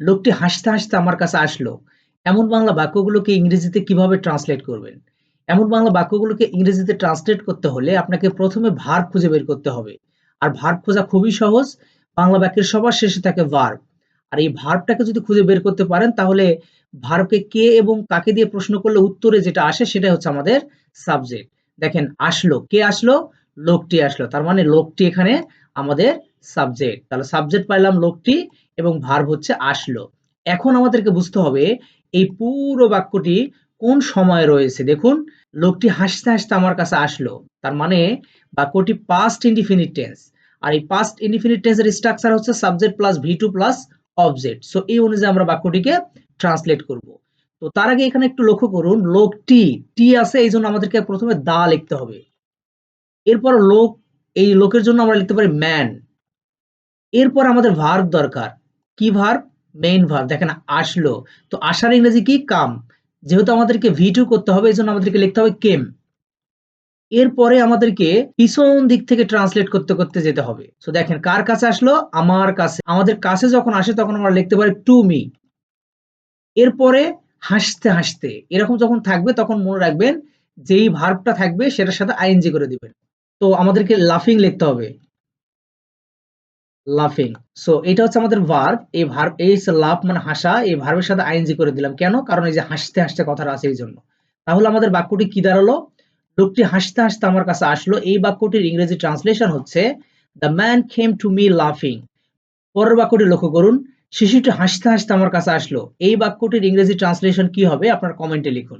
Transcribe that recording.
লোকটি হাসতে হাসতে আমার কাছে আসলো, এমন বাংলা বাক্যগুলোকে ইংরেজিতে কীভাবে ট্রান্সলেট করবেন? এমন বাংলা বাক্যগুলোকে ইংরেজিতে ট্রান্সলেট করতে হলে আপনাকে প্রথমে ভার্ব খুঁজে বের করতে হবে। আর ভার্ব খোঁজা খুবই সহজ, বাংলা বাক্যের সবার শেষে থাকে ভার্ব আর এই ভার্বটাকে যদি খুঁজে বের করতে পারেন, তাহলে ভার্বকে কে এবং কাকে দিয়ে প্রশ্ন করলে উত্তরে যেটা আসে সেটা হচ্ছে আমাদের সাবজেক্ট দেখেন, আসলো। কে আসলো? লোকটি আসলো। তার মানে লোকটি এখানে আমাদের সাবজেক্ট তাহলে সাবজেক্ট পাইলাম লোকটি এবং ভার্ব হচ্ছে আসলো। এখন আমাদেরকে বুঝতে হবে এই পুরো বাক্যটি কোন সময়ে রয়েছে। দেখুন, লোকটি হাসতে হাসতে আমার কাছে আসলো। তার মানে বাক্যটি পাস্ট ইনডিফিনিট টেন্স আর এই পাস্ট ইনডিফিনিট টেন্সের স্ট্রাকচার হচ্ছে subject plus V two plus object so এই অনুযায়ী আমরা বাক্যটিকে ট্রান্সলেট করব। তো তার আগে এখানে একটু লক্ষ্য করুন, লোকটি, টি আছে, এই জন্য আমাদেরকে প্রথমে দা লিখতে হবে। এরপর লোক, এই লোকের জন্য আমরা লিখতে পারি ম্যান এরপর আমাদের ভার্ব দরকার। কি ভার্ব মেইন ভার্ব দেখেন, আসলো। তো আসার ইংরেজি কি? কাম যেহেতু আমাদেরকে ভি টু করতে হবে এই জন্য আমাদেরকে লিখতে হবে কেম এরপরে আমাদেরকে পিছন দিক থেকে ট্রান্সলেট করতে করতে যেতে হবে। তো দেখেন, কার কাছে আসলো? আমার কাছে। আমাদের কাছে যখন আসে, তখন আমরা লিখতে পারি টু মি এরপরে হাসতে হাসতে। এরকম যখন থাকবে, তখন মনে রাখবেন, যেই ভার্বটা থাকবে, সেটার সাথে আইএনজি করে দিবেন। তো আমাদেরকে লাফিং লিখতে হবে। লাফিং সো এটা হচ্ছে আমাদের ভার্ব এই ভার্ব এই লাফ মানে হাসা, এই ভার্বের সাথে আইএনজি করে দিলাম। কেন? কারণ এই যে হাসতে হাসতে কথাটা আছে এই জন্য তাহলে আমাদের বাক্যটি কি দাঁড়াল? লোকটি হাসতে হাসতে আমার কাছে আসলো। এই বাক্যটির ইংরেজি ট্রান্সলেশন হচ্ছে the man came to me লাফিং পরের বাক্যটি লক্ষ্য করুন। শিশুটি হাসতে হাসতে আমার কাছে আসলো। এই বাক্যটির ইংরেজি ট্রান্সলেশন কি হবে? আপনার কমেন্টে লিখুন।